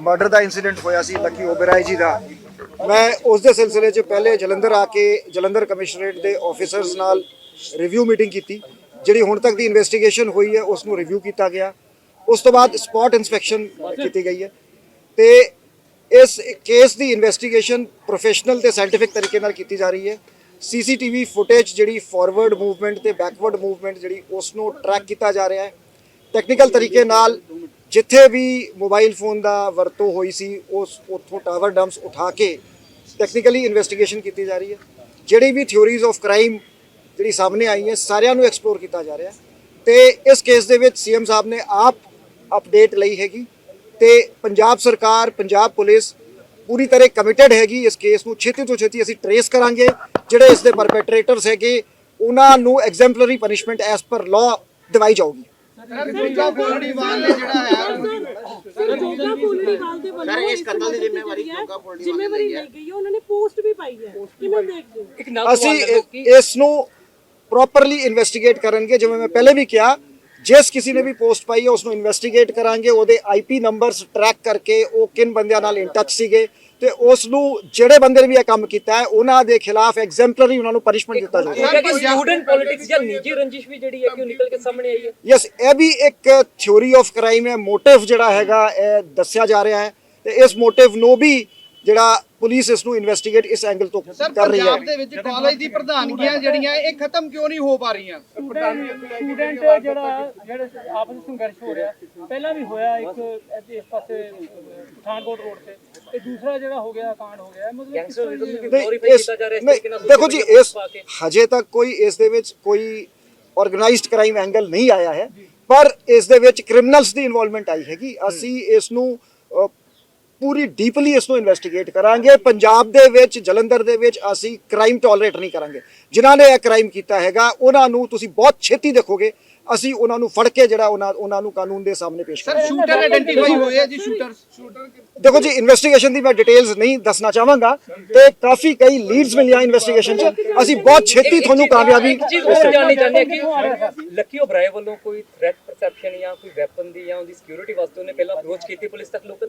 Murder ਦਾ incident ਹੋਇਆ ਸੀ Lucky Oberoi ਜੀ ਦਾ। ਮੈਂ ਉਸ ਦੇ ਸਿਲਸਿਲੇ 'ਚ ਪਹਿਲੇ ਜਲੰਧਰ ਆ ਕੇ ਜਲੰਧਰ ਕਮਿਸ਼ਨਰੇਟ ਦੇ ਆਫੀਸਰਸ ਨਾਲ ਰਿਵਿਊ ਮੀਟਿੰਗ ਕੀਤੀ, ਜਿਹੜੀ ਹੁਣ ਤੱਕ ਦੀ ਇਨਵੈਸਟੀਗੇਸ਼ਨ ਹੋਈ ਹੈ ਉਸ ਨੂੰ ਰਿਵਿਊ ਕੀਤਾ ਗਿਆ। ਉਸ ਤੋਂ ਬਾਅਦ ਸਪੌਟ ਇਨਸਪੈਕਸ਼ਨ ਕੀਤੀ ਗਈ ਹੈ। ਤੇ ਇਸ ਕੇਸ ਦੀ ਇਨਵੈਸਟੀਗੇਸ਼ਨ ਪ੍ਰੋਫੈਸ਼ਨਲ ਤੇ ਸਾਇੰਟੀਫਿਕ ਤਰੀਕੇ ਨਾਲ ਕੀਤੀ ਜਾ ਰਹੀ ਹੈ। ਸੀਸੀਟੀਵੀ ਫੁਟੇਜ ਜਿਹੜੀ ਫਾਰਵਰਡ ਮੂਵਮੈਂਟ ਤੇ ਬੈਕਵਰਡ ਮੂਵਮੈਂਟ ਜਿਹੜੀ ਉਸ ਨੂੰ ਟਰੈਕ ਕੀਤਾ ਜਾ ਰਿਹਾ ਹੈ। ਟੈਕਨੀਕਲ ਤਰੀਕੇ ਨਾਲ ਜਿੱਥੇ ਵੀ ਮੋਬਾਈਲ ਫੋਨ ਦਾ ਵਰਤੋਂ ਹੋਈ ਸੀ, ਉਸ ਉੱਥੋਂ ਟਾਵਰ ਡੰਪਸ ਉਠਾ ਕੇ ਟੈਕਨੀਕਲੀ ਇਨਵੈਸਟੀਗੇਸ਼ਨ ਕੀਤੀ ਜਾ ਰਹੀ ਹੈ। ਜਿਹੜੀ ਵੀ ਥਿਉਰੀਜ਼ ਆਫ ਕ੍ਰਾਈਮ ਜਿਹੜੀ ਸਾਹਮਣੇ ਆਈ ਹੈ, ਸਾਰਿਆਂ ਨੂੰ ਐਕਸਪਲੋਰ ਕੀਤਾ ਜਾ ਰਿਹਾ ਹੈ। ਤੇ ਇਸ ਕੇਸ ਦੇ ਵਿੱਚ ਸੀਐਮ ਸਾਹਿਬ ਨੇ ਆਪ ਅਪਡੇਟ ਲਈ ਹੈਗੀ ਤੇ ਪੰਜਾਬ ਸਰਕਾਰ, ਪੰਜਾਬ ਪੁਲਿਸ ਪੂਰੀ ਤਰ੍ਹਾਂ ਕਮਿਟਡ ਹੈਗੀ ਇਸ ਕੇਸ ਨੂੰ। ਛੇਤੀ ਤੋਂ ਛੇਤੀ ਅਸੀਂ ਟਰੇਸ ਕਰਾਂਗੇ, ਜਿਹੜੇ ਇਸ ਦੇ ਪਰਪੈਟਰੇਟਰਸ ਹੈਗੇ, ਉਹਨਾਂ ਨੂੰ exemplary punishment as per law ਦਿਵਾਈ ਜਾਊਗੀ। ਦੁਰਗਾ ਫੋਲੜੀਵਾਲ ਨੇ ਜਿਹੜਾ ਹੈ। ਸਰ ਜੋਗਾ ਫੁੱਲੜੀਵਾਲ ਦੇ ਵੱਲੋਂ ਸਰ, ਇਸ ਇੱਕ ਕਤਲ ਦੀ ਪੋਸਟ ਜ਼ਿੰਮੇਵਾਰੀ ਕੀਤੀ ਹੈ, ਜੋਗਾ ਫੁੱਲੜੀਵਾਲ ਦੀ ਜ਼ਿੰਮੇਵਾਰੀ ਲਈ ਹੈ। ਲਈ ਗਈ ਹੈ ਉਹਨਾਂ ਨੇ ਪੋਸਟ ਵੀ ਪਾਈ ਹੈ। ਕਿਵੇਂ ਦੇਖਦੇ ਹੋ? ਇੱਕ ਨਾਲ ਅਸੀਂ ਇਸ ਨੂੰ ਪ੍ਰੋਪਰਲੀ ਇਨਵੈਸਟੀਗੇਟ ਕਰਨਗੇ ਜਿਵੇਂ ਮੈਂ ਪਹਿਲੇ ਵੀ ਕਿਹਾ ਜਿਸ ਕਿਸੇ ਨੇ ਵੀ ਪੋਸਟ ਪਾਈ ਹੈ ਉਸ ਨੂੰ ਇਨਵੈਸਟੀਗੇਟ ਕਰਾਂਗੇ। ਉਹਦੇ ਆਈਪੀ ਨੰਬਰਸ ਟਰੈਕ ਕਰਕੇ ਉਹ ਕਿਨ ਬੰਦਿਆਂ ਨਾਲ ਇਨ ਟੱਚ ਸੀਗੇ ਤੇ ਉਸ ਨੂੰ ਜਿਹੜੇ ਬੰਦੇ ਨੇ ਵੀ ਇਹ ਕੰਮ ਕੀਤਾ ਹੈ ਉਹਨਾਂ ਦੇ ਖਿਲਾਫ ਐਗਜ਼ੈਂਪਲਰੀ ਉਹਨਾਂ ਨੂੰ ਪਨਿਸ਼ਮੈਂਟ ਦਿੱਤਾ ਇਹ ਕਿ ਸਟੂਡੈਂਟ ਪੋਲਿਟਿਕਸ ਜਾਂ ਨਿੱਜੀ ਰੰਜਿਸ਼ ਵੀ ਜਿਹੜੀ ਹੈ ਕਿ ਉਹ ਨਿਕਲ ਕੇ ਸਾਹਮਣੇ ਆਈ ਹੈ। ਯੈਸ ਇਹ ਵੀ ਇੱਕ ਥਿਉਰੀ ਆਫ ਕ੍ਰਾਈਮ ਹੈ ਮੋਟਿਵ ਜਿਹੜਾ ਹੈਗਾ ਇਹ ਦੱਸਿਆ ਜਾ ਰਿਹਾ ਹੈ ਤੇ ਇਸ ਮੋਟਿਵ ਨੂੰ ਵੀ ਜਿਹੜਾ ਪੁਲਿਸ ਇਸ ਨੂੰ ਇਨਵੈਸਟੀਗੇਟ ਇਸ ਐਂਗਲ ਤੋਂ ਕਰ ਰਹੀ ਹੈ। ਪੰਜਾਬ ਦੇ ਵਿੱਚ ਕਾਲਜ ਦੀ ਪ੍ਰਧਾਨਗੀਆਂ ਜਿਹੜੀਆਂ ਇਹ ਖਤਮ ਕਿਉਂ ਨਹੀਂ ਹੋ ਪਾ ਰਹੀਆਂ? ਸਟੂਡੈਂਟ ਜਿਹੜਾ ਜਿਹੜਾ ਆਪਸ ਵਿੱਚ ਸੰਘਰਸ਼ ਹੋ ਰਿਹਾ ਪਹਿਲਾਂ ਵੀ ਹੋਇਆ ਇੱਕ ਇਸ ਪਾਸੇ ਪਠਾਨਕੋਟ ਰੋਡ ਤੇ। ਤੇ ਦੂਸਰਾ ਜਿਹੜਾ ਹੋ ਗਿਆ ਕਾਂਡ ਹੋ ਗਿਆ ਮਤਲਬ ਕਿਸ ਤਰ੍ਹਾਂ ਗੈਂਗਸਟਰ ਦੀ- ਨਹੀਂ, ਗਲੋਰੀਫਾਈ ਇਸ- ਕੀਤਾ ਜਾ ਰਿਹਾ ਇਸ ਨਹੀਂ, ਤਰੀਕੇ ਨਾਲ ਦੇਖੋ ਜੀ ਇਸ। ਹਜੇ ਤੱਕ ਕੋਈ ਇਸ ਦੇ ਵਿੱਚ ਕੋਈ ਆਰਗੇਨਾਈਜ਼ਡ ਕ੍ਰਾਈਮ ਐਂਗਲ ਨਹੀਂ ਆਇਆ ਹੈ ਪਰ ਇਸ ਦੇ ਵਿੱਚ ਕ੍ਰਿਮੀਨਲਸ ਦੀ ਇਨਵੋਲਵਮੈਂਟ ਆਈ ਹੈਗੀ। ਅਸੀਂ ਇਸ ਨੂੰ ਅ, ਪੂਰੀ ਡੀਪਲੀ ਇਸ ਨੂੰ ਇਨਵੈਸਟੀਗੇਟ ਕਰਾਂਗੇ। ਪੰਜਾਬ ਦੇ ਵਿੱਚ ਜਲੰਧਰ ਦੇ ਵਿੱਚ ਅਸੀਂ ਕ੍ਰਾਈਮ ਟੋਲਰੇਟ ਨਹੀਂ ਕਰਾਂਗੇ। ਜਿਨ੍ਹਾਂ ਨੇ ਇਹ ਕ੍ਰਾਈਮ ਕੀਤਾ ਹੈਗਾ ਉਹਨਾਂ ਨੂੰ ਤੁਸੀਂ ਬਹੁਤ ਛੇਤੀ ਦੇਖੋਗੇ। ਅਸੀਂ ਉਹਨਾਂ ਨੂੰ ਫੜ ਕੇ ਜਿਹੜਾ ਉਹਨਾਂ ਉਹਨਾਂ ਨੂੰ ਕਾਨੂੰਨ ਦੇ ਸਾਹਮਣੇ ਪੇਸ਼ ਸਰ ਕਰਾਂਗੇ। ਸ਼ੂਟਰ ਆਇਡੈਂਟੀਫਾਈ ਹੋਏ ਆ ਜੀ ਸ਼ੂਟਰ ਸ਼ੂਟਰ ਦੇਖੋ ਜੀ ਇਨਵੈਸਟੀਗੇਸ਼ਨ ਦੀ ਮੈਂ ਡਿਟੇਲਸ ਨਹੀਂ ਦੱਸਣਾ ਚਾਹਾਂਗਾ। ਤੇ ਕਾਫੀ ਕਈ ਲੀਡਸ ਮਿਲੀਆਂ ਇਨਵੈਸਟੀਗੇਸ਼ਨ 'ਚ। ਅਸੀਂ ਬਹੁਤ ਛੇਤੀ ਤੁਹਾਨੂੰ ਕਾਮਯਾਬੀ ਚੀਜ਼ ਹੋਰ ਜਾਣਨੀ ਚਾਹੁੰਦੇ ਹਾਂ ਕਿ ਲੱਕੀ ਓਬਰਾਏ ਵੱਲੋਂ ਕੋਈ ਥ੍ਰੈਟ ਪਰਸੈਪਸ਼ਨ ਜਾਂ ਕੋਈ ਵੈਪਨ ਦੀ ਜਾਂ ਉਹਦੀ ਸਿਕਿਉਰਿਟੀ ਵਾਸਤੇ ਉਹਨੇ ਪਹਿਲਾਂ ਅਪਰੋਚ ਕੀਤੀ ਪੁਲਿਸ ਤੱਕ ਲੋਕ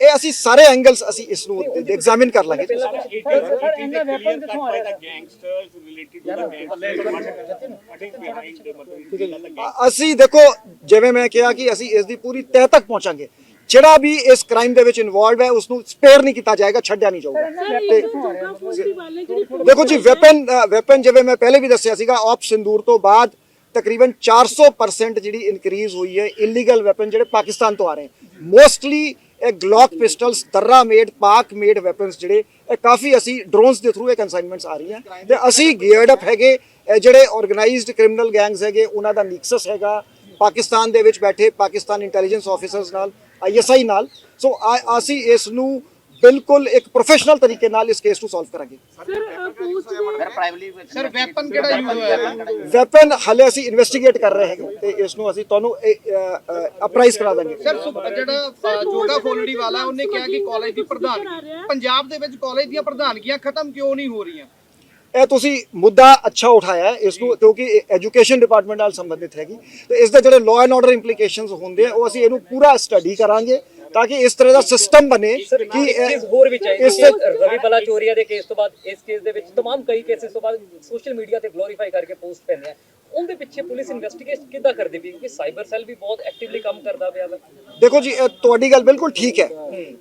ਇਹ ਅਸੀਂ ਸਾਰੇ ਐਂਗਲਸ ਅਸੀਂ ਇਸ ਨੂੰ ਐਗਜ਼ਾਮਿਨ ਕਰ ਲਾਂਗੇ ਅਸੀਂ ਦੇਖੋ ਜਿਵੇਂ ਮੈਂ ਕਿਹਾ ਕਿ ਅਸੀਂ ਇਸ ਦੀ ਪੂਰੀ ਤਹਿ ਤੱਕ ਪਹੁੰਚਾਂਗੇ। ਜਿਹੜਾ ਵੀ ਇਸ ਕ੍ਰਾਈਮ ਦੇ ਵਿੱਚ ਇਨਵੋਲਵ ਹੈ ਉਸ ਨੂੰ ਸਪੇਅਰ ਨਹੀਂ ਕੀਤਾ ਜਾਏਗਾ ਛੱਡਿਆ ਨਹੀਂ ਜਾਊਗਾ। ਦੇਖੋ ਜੀ ਵੈਪਨ ਵੈਪਨ ਜਿਵੇਂ ਮੈਂ ਪਹਿਲੇ ਵੀ ਦੱਸਿਆ ਸੀਗਾ ਆਪ ਸਿੰਦੂਰ ਤੋਂ ਬਾਅਦ ਤਕਰੀਬਨ 400% ਜਿਹੜੀ ਇਨਕਰੀਜ਼ ਹੋਈ ਹੈ ਇਲੀਗਲ ਵੈਪਨ ਜਿਹੜੇ ਪਾਕਿਸਤਾਨ ਤੋਂ ਆ ਰਹੇ ਮੋਸਟਲੀ ਇਹ Glock pistols Darra made Pak made weapons ਜਿਹੜੇ, ਇਹ ਕਾਫੀ ਅਸੀਂ ਡਰੋਨਸ ਦੇ ਥਰੂ ਇਹ ਕਨਸਾਈਨਮੈਂਟਸ ਆ ਰਹੀਆਂ। ਤੇ ਅਸੀਂ ਗੀਅਰਡ ਅਪ ਹੈਗੇ, ਇਹ ਜਿਹੜੇ ਆਰਗੇਨਾਈਜ਼ਡ ਕ੍ਰਿਮੀਨਲ ਗੈਂਗਸ ਹੈਗੇ, ਉਹਨਾਂ ਦਾ ਨਿਕਸਸ ਹੈਗਾ। ਪਾਕਿਸਤਾਨ ਦੇ ਵਿੱਚ ਬੈਠੇ ਪਾਕਿਸਤਾਨ ਇੰਟੈਲੀਜੈਂਸ ਆਫੀਸਰਸ ਨਾਲ ਆਈਐਸਆਈ ਨਾਲ। ਸੋ ਆ- ਅਸੀਂ ਇਸ ਨੂੰ ਬਿਲਕੁਲ ਇੱਕ ਪ੍ਰੋਫੈਸ਼ਨਲ ਤਰੀਕੇ ਨਾਲ ਇਸ ਕੇਸ ਨੂੰ ਸੋਲਵ ਕਰਾਂਗੇ। ਸਰ ਸਰ ਵੈਪਨ ਕਿਹੜਾ ਯੂਜ਼ ਹੋਇਆ? ਵੈਪਨ ਹਲੇ ਅਸੀਂ ਇਨਵੈਸਟੀਗੇਟ ਕਰ ਰਹੇ ਹੈਗੇ ਤੇ ਇਸ ਨੂੰ ਅਸੀਂ ਤੁਹਾਨੂੰ ਅਪਰਾਈਜ਼ ਕਰਾ ਦਾਂਗੇ। ਸਰ ਜਿਹੜਾ ਜੋਗਾ ਫੋਲੜੀ ਵਾਲਾ ਉਹਨੇ ਕਿਹਾ ਕਿ ਕਾਲਜ ਦੀ ਪ੍ਰਧਾਨਗੀ ਪੰਜਾਬ ਦੇ ਵਿੱਚ ਕਾਲਜ ਦੀਆਂ ਪ੍ਰਧਾਨਗੀਆਂ ਖਤਮ ਕਿਉਂ ਨਹੀਂ ਹੋ ਰਹੀਆਂ? ਇਹ ਤੁਸੀਂ ਮੁੱਦਾ ਅੱਛਾ ਉਠਾਇਆ ਹੈ ਇਸ ਨੂੰ ਕਿਉਂਕਿ ਐਜੂਕੇਸ਼ਨ ਡਿਪਾਰਟਮੈਂਟ ਨਾਲ ਸੰਬੰਧਿਤ ਹੈਗੀ। ਤੇ ਇਸ ਦੇ ਜਿਹੜੇ ਲਾਅ ਐਂਡ ਆਰਡਰ ਇੰਪਲੀਕੇਸ਼ਨਸ ਹੁੰਦੇ ਆ ਉਹ ਅਸੀਂ ਇਹਨੂੰ ਪੂਰਾ ਸਟੱਡੀ ਕਰਾਂਗੇ। ਤਾਂ ਕਿ ਇਸ ਤਰ੍ਹਾਂ ਦਾ ਸਿਸਟਮ ਬਣੇ ਸਰ ਕਿ ਇੱਕ ਇਹ- ਚੀਜ਼ ਹੋਰ ਵੀ ਚਾਹੀਦੀ ਇਸ ਹੈ ਰਵੀ ਬਲਾ ਚੋਰੀਆ ਦੇ ਕੇਸ ਤੋਂ ਬਾਅਦ ਇਸ ਕੇਸ ਦੇ ਵਿੱਚ तमाम ਕਈ ਕੇਸਿਸ ਤੋਂ ਬਾਅਦ ਸੋਸ਼ਲ ਮੀਡੀਆ ਤੇ ਗਲੋਰੀਫਾਈ ਕਰਕੇ ਪੋਸਟ ਪੈਂਦੇ ਆ ਉਹਦੇ ਪਿੱਛੇ ਪੁਲਿਸ ਇਨਵੈਸਟੀਗੇਸ਼ਨ ਕਿੱਦਾਂ ਕਰਦੀ ਵੀ ਕਿਉਂਕਿ ਸਾਈਬਰ ਸੈੱਲ ਵੀ ਬਹੁਤ ਐਕਟਿਵਲੀ ਕੰਮ ਕਰਦਾ ਪਿਆ ਵਾ ਦੇਖੋ ਜੀ ਇਹ ਤੁਹਾਡੀ ਗੱਲ ਬਿਲਕੁਲ ਠੀਕ ਹੈ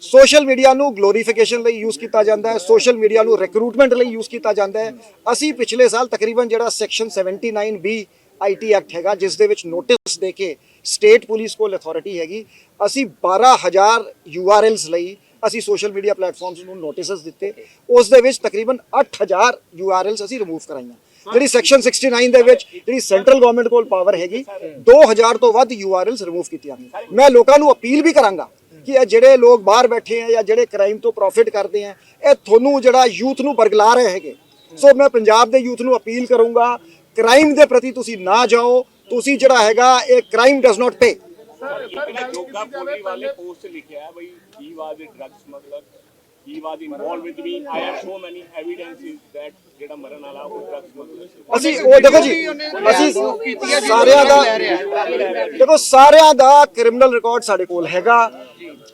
ਸੋਸ਼ਲ ਮੀਡੀਆ ਨੂੰ ਗਲੋਰੀਫਿਕੇਸ਼ਨ ਲਈ ਯੂਜ਼ ਕੀਤਾ ਜਾਂਦਾ ਹੈ ਸੋਸ਼ਲ ਮੀਡੀਆ ਨੂੰ ਰਿਕਰੂਟਮੈਂਟ ਲਈ ਯੂਜ਼ ਕੀਤਾ ਜਾਂਦਾ ਹੈ ਅਸੀਂ ਪਿਛਲੇ ਸਾਲ ਤਕਰੀਬਨ ਜਿਹੜਾ ਸੈਕਸ਼ਨ 79 ਬੀ ਆਈਟੀ ਐਕਟ ਹੈਗਾ, ਜਿਸ ਦੇ ਵਿੱਚ ਨੋਟਿਸ ਦੇ ਕੇ ਸਟੇਟ ਪੁਲਿਸ ਕੋਲ ਅਥਾਰਟੀ ਹੈਗੀ। ਅਸੀਂ 12000 ਯੂਆਰਐਲਸ ਲਈ ਅਸੀਂ ਸੋਸ਼ਲ ਮੀਡੀਆ ਪਲੇਟਫਾਰਮਸ ਨੂੰ ਨੋਟਿਸਸ ਦਿੱਤੇ। ਉਸ ਦੇ ਵਿੱਚ ਤਕਰੀਬਨ 8000 ਯੂਆਰਐਲਸ ਅਸੀਂ ਰਿਮੂਵ ਕਰਾਈਆਂ। ਜਿਹੜੀ ਸੈਕਸ਼ਨ 69 ਦੇ ਵਿੱਚ ਜਿਹੜੀ ਸੈਂਟਰਲ ਗਵਰਨਮੈਂਟ ਕੋਲ ਪਾਵਰ ਹੈਗੀ 2000 ਤੋਂ ਵੱਧ ਯੂਆਰਐਲਸ ਰਿਮੂਵ ਕੀਤੀਆਂ ਨੇ ਮੈਂ ਲੋਕਾਂ ਨੂੰ ਅਪੀਲ ਵੀ ਕਰਾਂਗਾ ਕਿ ਇਹ ਜਿਹੜੇ ਲੋਕ ਬਾਹਰ ਬੈਠੇ ਆ ਜਾਂ ਜਿਹੜੇ ਕ੍ਰਾਈਮ ਤੋਂ ਪ੍ਰੋਫਿਟ ਕਰਦੇ ਆ, ਇਹ ਤੁਹਾਨੂੰ ਜਿਹੜਾ ਯੂਥ ਨੂੰ ਬਰਗਲਾ ਰਹੇ ਹੈਗੇ। ਸੋ ਮੈਂ ਪੰਜਾਬ ਦੇ ਯੂਥ ਨੂੰ ਅਪੀਲ ਕਰੂੰਗਾ ਕ੍ਰਾਈਮ ਦੇ ਪ੍ਰਤੀ ਤੁਸੀਂ ਨਾ ਜਾਓ ਤੁਸੀਂ ਜਿਹੜਾ ਹੈਗਾ ਇਹ ਕ੍ਰਾਈਮ ਡਸ ਨਾਟ ਪੇ ਜੋਗਾ ਪੋਲੀ ਵਾਲੇ ਪੋਸਟ ਲਿਖਿਆ ਹੈ ਬਈ he was a drug smuggler he was involve with me I have so many evidences that ਜਿਹੜਾ ਮਰਨ ਵਾਲਾ ਉਹ ਡਰਗ ਸਮਗਲਰ ਅਸੀਂ ਉਹ ਦੇਖੋ ਜੀ ਅਸੀਂ ਸਾਰਿਆਂ ਦਾ ਦੇਖੋ ਸਾਰਿਆਂ ਦਾ ਕ੍ਰਿਮੀਨਲ ਰਿਕਾਰਡ ਸਾਡੇ ਕੋਲ ਹੈਗਾ।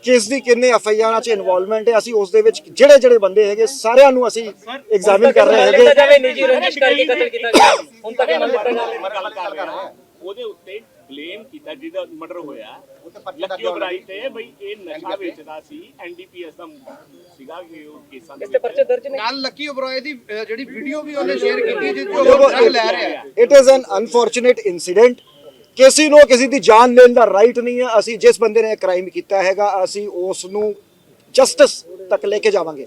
ਕਿਸ ਦੀ ਕਿੰਨੇ ਐਫ ਆਈ ਆਰਾਂ 'ਚ ਇਨਵੋਲਵਮੈਂਟ ਹੈ ਅਸੀਂ ਉਸ ਦੇ ਵਿੱਚ ਜਿਹੜੇ ਜਿਹੜੇ ਬੰਦੇ ਹੈਗੇ ਸਾਰਿਆਂ ਨੂੰ ਅਸੀਂ ਐਗਜ਼ਾਮਿਨ ਕਰ ਰਹੇ ਹੈਗੇ। ਜਾਵੇ ਨਿੱਜੀ ਰੰਜਿਸ਼ ਕਰਕੇ ਕਤਲ ਕੀਤਾ ਗਿਆ। ਹੁਣ ਤੱਕ ਮੰਨ ਲਿੱਤਾ ਜਾਵੇ ਮੈਂ ਗੱਲ ਕਰ ਰਿਹਾ ਉਹਦੇ ਉੱਤੇ ਬਲੇਮ ਕੀਤਾ ਜਿਹਦਾ ਮਰਡਰ ਹੋਇਆ। ਲੱਕੀ ਉਬਰਾਈ ਤੇ ਬਈ ਇਹ ਨਸ਼ਾ ਵੇਚਦਾ ਸੀ ਐਨਡੀਪੀਐਸ ਦਾ ਸੀਗਾ ਕਿ ਉਹ ਕੇਸਾਂ ਦੇ ਇਸ ਤੇ ਪਰਚੇ ਦਰਜ ਨੇ ਨਾਲ ਲੱਕੀ ਓਬਰਾਏ ਦੀ ਜਿਹੜੀ ਵੀਡੀਓ ਵੀ ਉਹਨੇ ਸ਼ੇਅਰ ਕੀਤੀ ਜਿਸ ਤੋਂ ਡਰਗ ਲੈ ਰਿਹਾ it is an unfortunate incident ਕਿਸੇ ਨੂੰ, ਕਿਸੇ ਦੀ ਜਾਨ ਲੈਣ ਦਾ ਰਾਈਟ ਨਹੀਂ ਹੈ। ਅਸੀਂ ਜਿਸ ਬੰਦੇ ਨੇ ਕ੍ਰਾਈਮ ਕੀਤਾ ਹੈਗਾ, ਅਸੀਂ ਉਸ ਨੂੰ ਜਸਟਿਸ ਤੱਕ ਲੈ ਕੇ ਜਾਵਾਂਗੇ।